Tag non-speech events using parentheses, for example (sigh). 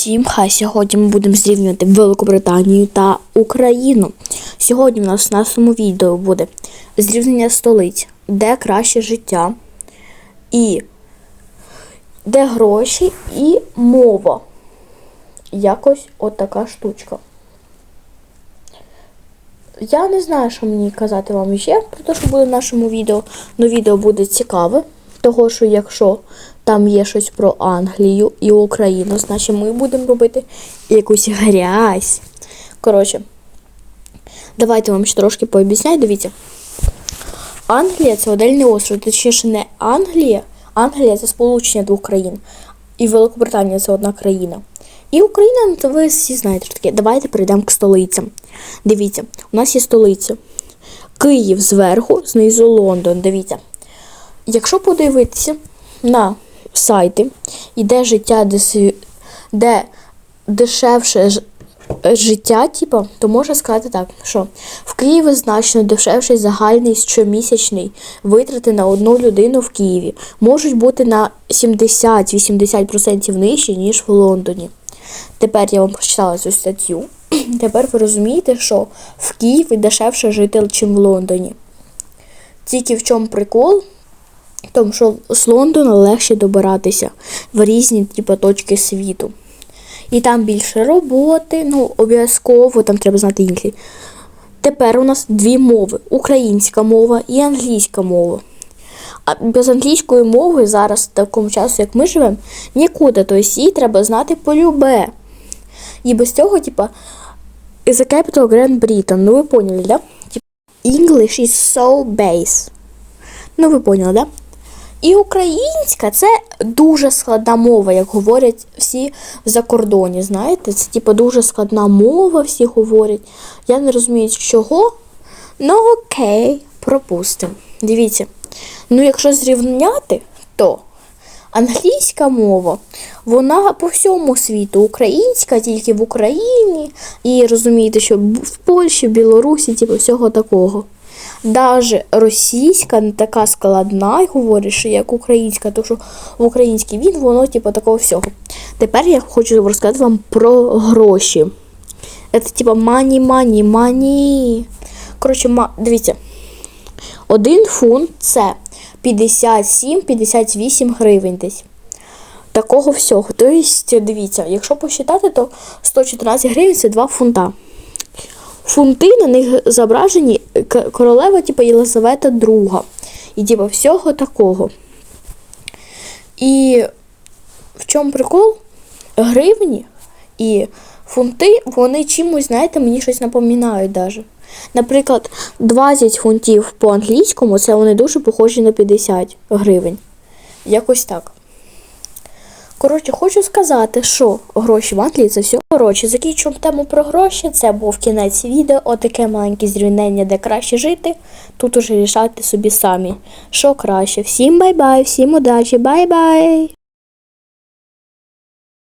Всім хай сьогодні ми будемо зрівнювати Великобританію та Україну. Сьогодні в нас в нашому відео буде зрівняння столиць, де краще життя, і де гроші і мова. Якось от штучка. Я не знаю, що мені казати вам ще про те, що буде в нашому відео. але відео буде цікаве. Того, що якщо там є щось про Англію і Україну, значить ми будемо робити якусь грязь. Коротше, давайте вам ще трошки пооб'ясняю. Дивіться. Англія це отдельний остров, точніше не Англія. Англія це сполучення двох країн. І Великобританія це одна країна. І Україна, ну, то ви всі знаєте що таке. Давайте перейдемо к столицям. Дивіться, у нас є столиця. Київ зверху, знизу Лондон. Дивіться. Якщо подивитися на сайти, життя, де, си- де дешевше життя, типу, то можна сказати так, що в Києві значно дешевший загальний щомісячний витрати на одну людину в Києві можуть бути на 70-80% нижчі, ніж в Лондоні. Тепер я вам прочитала цю статтю. (clears throat) Тепер ви розумієте, що в Києві дешевше жити, ніж в Лондоні. Тільки в чому прикол? Тому що з Лондона легше добиратися в різні типу, точки світу. І там більше роботи, ну, обов'язково там треба знати інглі. Тепер у нас дві мови: українська мова і англійська мова. А без англійської мови зараз, в такому часу, як ми живемо, нікуди. Тобто її треба знати полюбе. І без цього, типа, is a capital Grand Britain. Ну ви поняли, да? Типа, English is so base. Ну, ви поняли, да? І українська це дуже складна мова, як говорять всі за кордоні. Знаєте, це типу дуже складна мова, всі говорять. Я не розумію, чого. Ну окей, пропустимо. Дивіться. Ну, якщо зрівняти, то англійська мова, вона по всьому світу. Українська тільки в Україні. І розумієте, що в Польщі, в Білорусі, типу, всього такого. Даже російська не така складна, і говорить, як українська, то що в українській він, воно типу такого всього. Тепер я хочу розказати вам про гроші. Це типа мані, мані, мані. Коротше, ма... дивіться. Один фунт це 57-58 гривень десь. Такого всього. Тобто, дивіться, якщо посчитати, то 114 гривень це 2 фунта. Фунти на них зображені королева, типу Єлизавета II. І типу всього такого. І в чому прикол? Гривні і фунти, вони чимось, знаєте, мені щось напоминають даже. Наприклад, 20 фунтів по-англійському це вони дуже похожі на 50 гривень. Якось так. Коротше, хочу сказати, що гроші в Англії це все. Коротше, закінчуємо тему про гроші. Це був кінець відео. Отаке маленьке зрівнення, де краще жити. Тут уже рішайте собі самі, що краще. Всім бай-бай, всім удачі, бай-бай!